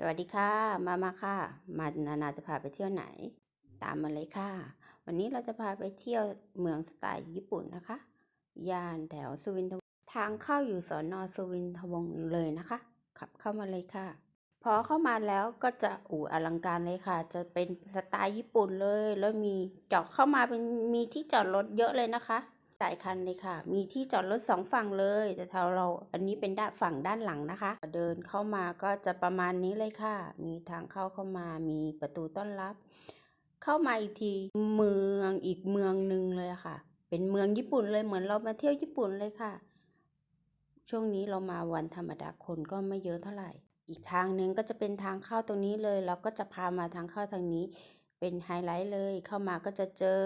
สวัสดีค่ะ มามาค่ะ มานานาจะพาไปเที่ยวไหน ตามมาเลยค่ะ วันนี้เราจะพาไปเที่ยวเมืองสไตล์ญี่ปุ่นนะคะย่านแถวสุวินทวงทางเข้าอยู่สอนอสุวินทวงเลยนะคะ ขับเข้ามาเลยค่ะ พอเข้ามาแล้วก็จะอู่อลังการเลยค่ะ จะเป็นสไตล์ญี่ปุ่นเลย แล้วมีจอดเข้ามาเป็นมีที่จอดรถเยอะเลยนะคะ หลายคันเลยค่ะ มีที่จอดรถสองฝั่งเลย แต่ถ้าเราอันนี้เป็นด้านฝั่งด้านหลังนะคะ เดินเข้ามาก็จะประมาณนี้เลยค่ะ มีทางเข้าเข้ามา มีประตูต้อนรับ เข้ามาอีกทีเมืองอีกเมืองหนึ่งเลยค่ะ เป็นเมืองญี่ปุ่นเลยเหมือนเรามาเที่ยวญี่ปุ่นเลยค่ะ ช่วงนี้เรามาวันธรรมดาคนก็ไม่เยอะเท่าไหร่ อีกทางหนึ่งก็จะเป็นทางเข้าตรงนี้เลย เราก็จะพามาทางเข้าทางนี้ เป็นไฮไลท์เลย เข้ามาก็จะเจอ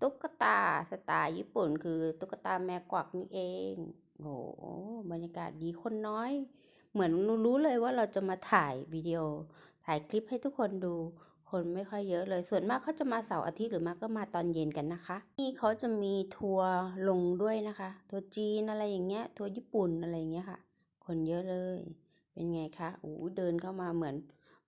ตุ๊กตาสไตล์ญี่ปุ่น คือตุ๊กตาแมวกวักนี่เองโหบรรยากาศดีคนน้อย เหมือนรู้เลยว่าเราจะมาถ่ายวิดีโอ ถ่ายคลิปให้ทุกคนดู คนไม่ค่อยเยอะเลย ส่วนมากเขาจะมาเสาร์อาทิตย์หรือมากก็มาตอนเย็นกันนะคะ นี่เขาจะมีทัวร์ลงด้วยนะคะ ทัวร์จีนอะไรอย่างเงี้ย ทัวร์ญี่ปุ่นอะไรอย่างเงี้ยค่ะ คนเยอะเลย เป็นไงคะโอ้เดินเข้ามาเหมือน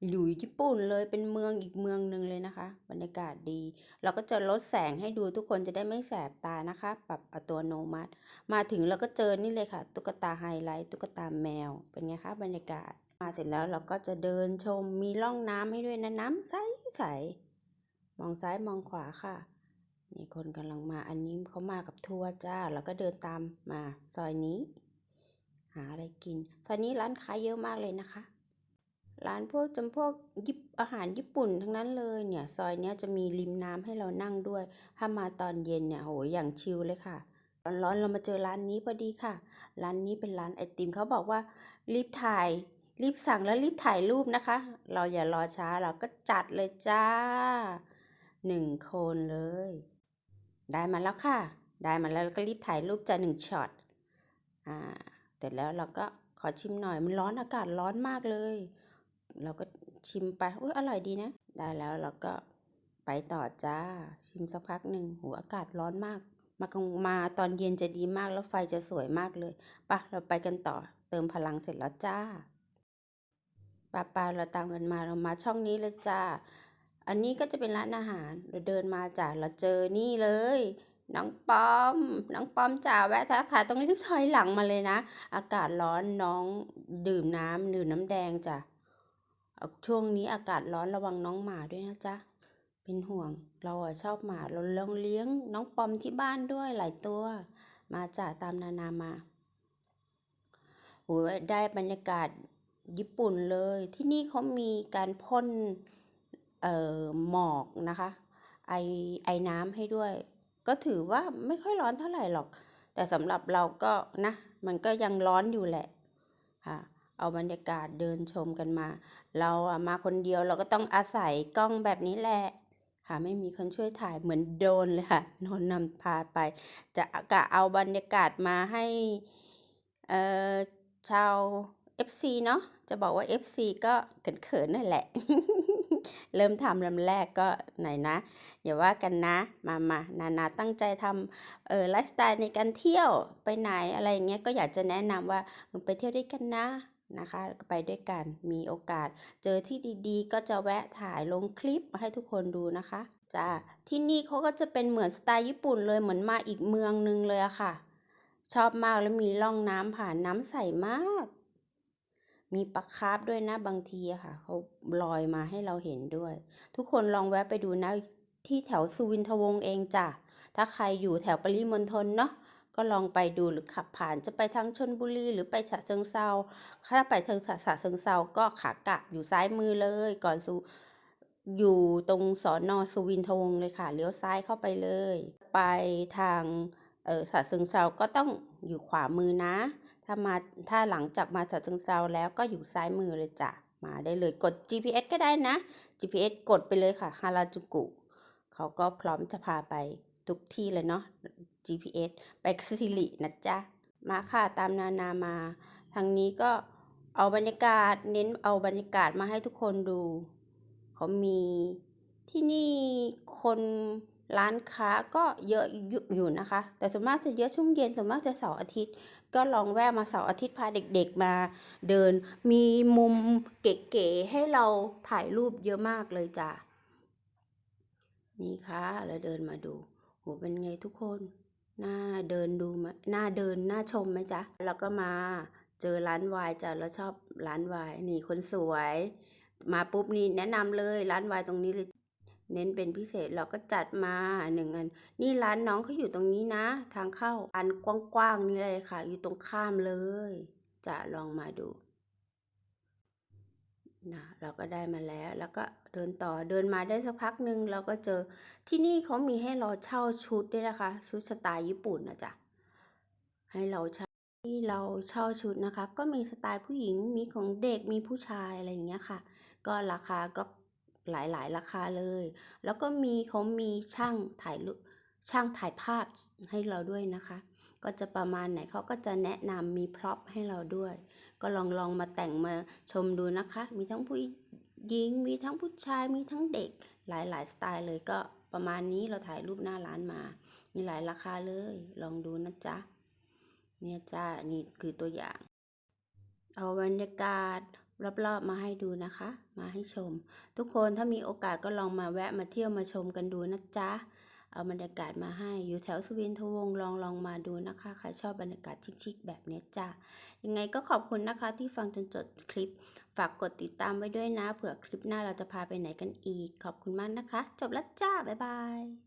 อยู่ญี่ปุ่นเลยเป็นเมืองอีกเมืองหนึ่งเลยนะคะ บรรยากาศดี เราก็จะลดแสงให้ดูทุกคนจะได้ไม่แสบตานะคะ ปรับอัตโนมัติ มาถึงเราก็เจอนี่เลยค่ะ ตุ๊กตาไฮไลท์ตุ๊กตาแมว เป็นไงคะบรรยากาศ มาเสร็จแล้วเราก็จะเดินชมมีร่องน้ำให้ด้วยนะน้ำใสใสมองซ้ายมองขวาค่ะนี่คนกำลังมาอันนี้เขามากับทัวร์จ้าเราก็เดินตามมาซอยนี้ หาอะไรกินซอยนี้ร้านค้าเยอะมากเลยนะคะ ร้านพวกจำพวกยิบอาหารญี่ปุ่นทั้งนั้นเลยเนี่ย ซอยเนี้ยจะมีริมน้ำให้เรานั่งด้วย ถ้ามาตอนเย็นเนี่ยโหอย่างชิลเลยค่ะร้อนๆเรามาเจอร้านนี้พอดีค่ะ ร้านนี้เป็นร้านไอติมเขาบอกว่า รีบถ่าย รีบสั่งแล้วรีบถ่ายรูปนะคะ เราอย่ารอช้าเราก็จัดเลยจ้าหนึ่งคนเลย ได้มาแล้วค่ะ ได้มาแล้วก็รีบถ่ายรูปจะหนึ่งช็อตอ่าเสร็จแล้วเราก็ขอชิมหน่อยมันร้อนอากาศร้อนมากเลย เราก็ชิมไปอุ้ยอร่อยดีนะ ได้แล้วเราก็ไปต่อจ้า ชิมสักพักหนึ่งหัวอากาศร้อนมาก มากลางมาตอนเย็นจะดีมากแล้วไฟจะสวยมากเลยปะเราไปกันต่อเติมพลังเสร็จแล้วจ้าป้าปาเราตามกันมาเรามาช่องนี้เลยจ้า อันนี้ก็จะเป็นร้านอาหาร เราเดินมาจ้าเราเจอนี่เลย น้องปอม น้องปอมจ๋าแวะทักทายต้องรีบถอยหลังมาเลยนะ อากาศร้อนน้องดื่มน้ำดื่มน้ำแดงจ้ะ ช่วงนี้อากาศร้อนระวังน้องหมาด้วยนะจ๊ะ เป็นห่วง เราอะชอบหมาเราลองเลี้ยง น้องปอมที่บ้านด้วยหลายตัว มาจากตามนานามาโหได้บรรยากาศญี่ปุ่นเลย ที่นี่เขามีการพ่นเอ่อหมอกนะคะ ไอไอน้ำให้ด้วย ก็ถือว่าไม่ค่อยร้อนเท่าไหร่หรอก แต่สำหรับเราก็นะ มันก็ยังร้อนอยู่แหละค่ะ เอาบรรยากาศเดินชมกันมา เราอะมาคนเดียวเราก็ต้องอาศัยกล้องแบบนี้แหละค่ะไม่มีคนช่วยถ่ายเหมือนโดนเลยค่ะโดนนำพาไป จะกะเอาบรรยากาศมาให้เอ่อชาว FC เนาะจะบอกว่า FC ก็เขินๆนั่นแหละ เริ่มทำลำแรกก็ไหนนะ อย่าว่ากันนะ มามานานาตั้งใจทำเออไลฟ์สไตล์ในการเที่ยวไปไหนอะไรอย่างเงี้ยก็อยากจะแนะนำว่าไปเที่ยวด้วยกันนะ นะคะไปด้วยกันมีโอกาส เจอที่ดีๆ ก็จะแวะถ่ายลงคลิปมาให้ทุกคนดูนะคะจ้าที่นี่เขาก็จะเป็นเหมือนสไตล์ญี่ปุ่นเลยเหมือนมาอีกเมืองนึงเลยอะค่ะ ชอบมากแล้วมีร่องน้ำผ่านน้ำใสมาก มีปลาคาร์ฟด้วยนะบางทีอะค่ะเขาลอยมาให้เราเห็นด้วย ทุกคนลองแวะไปดูนะที่แถวสุวินทวงศ์เองจ้ะถ้าใครอยู่แถวปริมณฑลเนาะ ก็ลองไปดูหรือขับผ่านจะไปทางชนบุรีหรือไปฉะเชิงเซาถ้าไปทางฉะเชิงเซาก็ขากลับอยู่ซ้ายมือเลย ก่อนสู่อยู่ตรงสอนอสุวินทวงเลยค่ะเลี้ยวซ้ายเข้าไปเลย ไปทางเออฉะเชิงเซาก็ต้องอยู่ขวามือนะ ถ้ามาถ้าหลังจากมาฉะเชิงเซาแล้วก็อยู่ซ้ายมือเลยจ้ะมาได้เลยกด GPS ก็ได้นะ GPS กดไปเลยค่ะฮาราจูกุเขาก็พร้อมจะพาไป ทุกที่เลยเนาะ GPS ไปสิรินะจ๊ะ มาค่ะตามนานามาทางนี้ก็เอาบรรยากาศเน้นเอาบรรยากาศมาให้ทุกคนดู เขามีที่นี่คนร้านค้าก็เยอะอยู่นะคะ แต่ส่วนมากจะเยอะช่วงเย็นส่วนมากจะเสาร์อาทิตย์ ก็ลองแวะมาเสาร์อาทิตย์พาเด็กๆมาเดิน มีมุมเก๋ๆให้เราถ่ายรูปเยอะมากเลยจ้ะ นี่ค่ะแล้วเดินมาดู หเป็นไงทุกคนน่าเดินดูไหมน่าเดินน่าชมไหมจ๊ะ แล้วก็มาเจอร้านวายจ้ะแล้วชอบร้านวายนี่คนสวย มาปุ๊บนี่แนะนำเลยร้านวายตรงนี้เลยเน้นเป็นพิเศษเราก็จัดมาหนึ่งอัน นี่ร้านน้องเขาอยู่ตรงนี้นะ ทางเข้าอันกว้างๆนี่เลยค่ะ อยู่ตรงข้ามเลย จะลองมาดู นะเราก็ได้มาแล้ว แล้วก็เดินต่อเดินมาได้สักพักหนึ่งเราก็เจอที่นี่เขามีให้เราเช่าชุดด้วยนะคะ ชุดสไตล์ญี่ปุ่นนะจ๊ะให้เราเช่าที่เราเช่าชุดนะคะ ก็มีสไตล์ผู้หญิงมีของเด็กมีผู้ชายอะไรอย่างเงี้ยค่ะ ก็ราคาก็หลายๆราคาเลย แล้วก็มีเขามีช่างถ่ายรูปช่างถ่ายภาพให้เราด้วยนะคะ ก็จะประมาณไหนเขาก็จะแนะนำมีพร็อพให้เราด้วย ก็ลองลองมาแต่งมาชมดูนะคะ มีทั้งผู้หญิง มีทั้งผู้ชาย มีทั้งเด็กหลายๆสไตล์เลยก็ประมาณนี้เราถ่ายรูปหน้าร้านมา มีหลายราคาเลย ลองดูนะจ๊ะ เนี่ยจ้านี่คือตัวอย่าง เอาบรรยากาศรอบๆมาให้ดูนะคะ มาให้ชม ทุกคนถ้ามีโอกาสก็ลองมาแวะมาเที่ยวมาชมกันดูนะจ๊ะ เอาบรรยากาศมาให้อยู่แถวสุวินทวงลองลองมาดูนะคะใครชอบบรรยากาศชิคๆแบบนี้จ้ะยังไงก็ขอบคุณนะคะที่ฟังจนจบคลิป ฝากกดติดตามไว้ด้วยนะเผื่อคลิปหน้าเราจะพาไปไหนกันอีก ขอบคุณมากนะคะ จบแล้วจ้าบ๊ายบาย